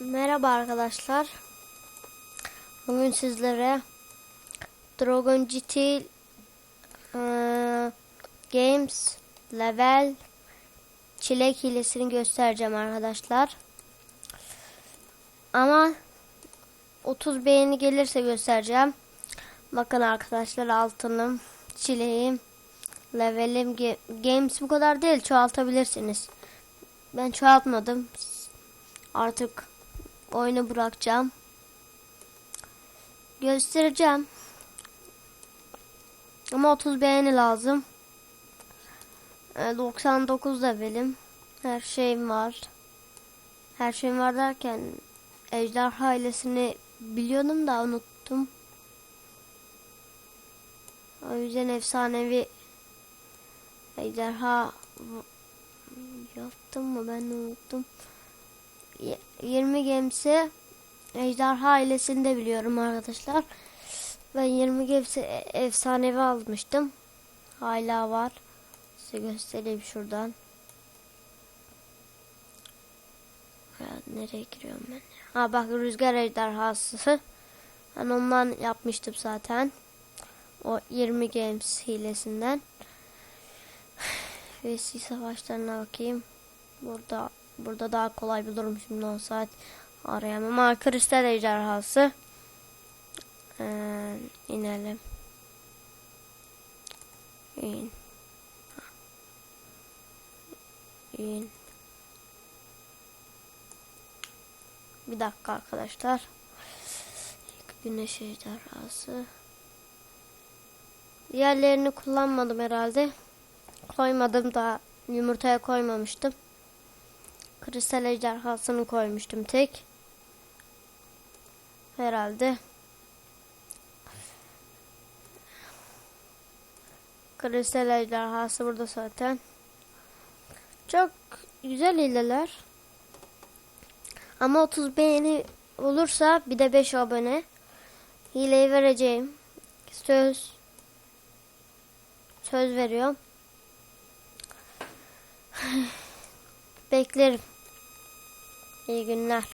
Merhaba arkadaşlar. Bugün sizlere Dragon GT eee, Games Level Çilek hilesini göstereceğim arkadaşlar. Ama 30 beğeni gelirse göstereceğim. Bakın arkadaşlar altınım, çileğim, levelim, games bu kadar değil çoğaltabilirsiniz. Ben çoğaltmadım. Artık oyunu bırakacağım. Göstereceğim. Ama 30 beğeni lazım. Ee, 99 da benim. Her şeyim var. Her şeyim var derken Ejderha ailesini biliyordum da unuttum. O yüzden efsanevi Ejderha yaptım mı ben unuttum. Y- 20 gemisi Ejderha ailesini de biliyorum arkadaşlar. Ben 20 gemisi e- efsanevi almıştım. Hala var. Size göstereyim şuradan. Ya, nereye giriyorum ben? Ha bak rüzgar ejderhası. Ben ondan yapmıştım zaten. O 20 games hilesinden. Ve savaşlarına bakayım. Burada burada daha kolay bulurum şimdi 10 saat arayamam. Ama kristal ejderhası. Ee, inelim. İn. İn. Bir dakika arkadaşlar. Güneş ejderhası. Diğerlerini kullanmadım herhalde. Koymadım da yumurtaya koymamıştım. Kristal ejderhasını koymuştum tek. Herhalde. Kristal ejderhası burada zaten. Çok güzel hileler. Ama 30 beğeni olursa bir de 5 abone hileyi vereceğim. Söz söz veriyorum. Beklerim. İyi günler.